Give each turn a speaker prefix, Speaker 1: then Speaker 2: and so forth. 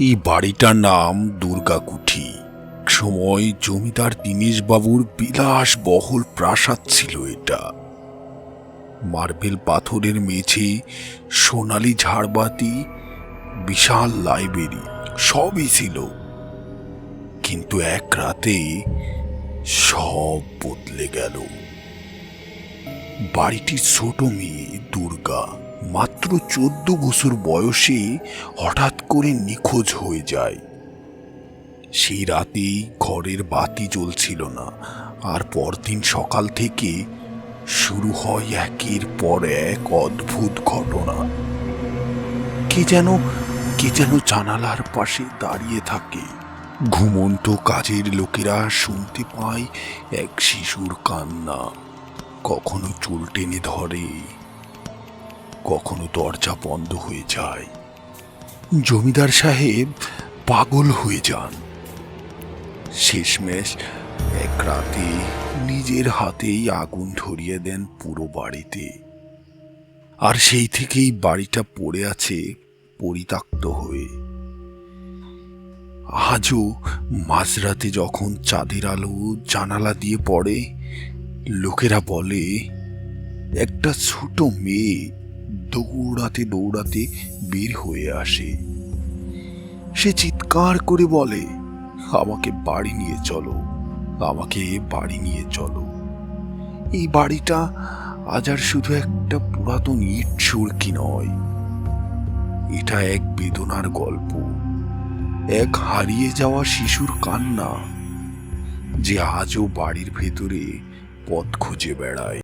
Speaker 1: এই বাড়িটার নাম দুর্গাকুঠি। সময় জমিদার দীনেশবাবুর বিলাস বহল প্রাসাদ ছিল এটা। মার্বেল পাথরের মেঝে সোনালি ঝাড়বাতি, বিশাল লাইব্রেরি, সবই ছিল। কিন্তু এক রাতে সব বদলে গেল। বাড়িটির ছোট মেয়ে দুর্গা মাত্র চোদ্দ বছর বয়সে হঠাৎ করে নিখোঁজ হয়ে যায়। সেই রাতেই ঘরের বাতি জ্বলছিল না, আর পরদিন সকাল থেকে শুরু হয় একের পর এক অদ্ভুত ঘটনা। কে যেন কে যেন জানালার পাশে দাঁড়িয়ে থাকে। ঘুমন্ত কাজের লোকেরা শুনতে পায় এক শিশুর কান্না। কখনো চুল টেনে ধরে কখনো দরজা বন্ধ হয়ে যায়। জমিদার সাহেব পাগল হয়ে যান। শেষমেশ এক রাতে নিজের হাতেই আগুন ধরিয়ে দেন পুরো বাড়িতে। আর সেই থেকেই বাড়িটা পড়ে আছে পরিত্যক্ত হয়ে। আজও মাঝরাতে যখন চাঁদের আলো জানালা দিয়ে পড়ে, লোকেরা বলে, একটা ছোট মেয়ে দৌড়াতে দৌড়াতে বের হয়ে আসে। সে চিৎকার করে বলে, আমাকে বাড়ি নিয়ে চলো, আমাকে বাড়ি নিয়ে চলো। এই বাড়িটা আজ আর শুধু একটা পুরাতন ইট সুরকি নয়। এটা এক বেদনার গল্প, এক হারিয়ে যাওয়া শিশুর কান্না, যে আজও বাড়ির ভেতরে পথ খুঁজে বেড়ায়।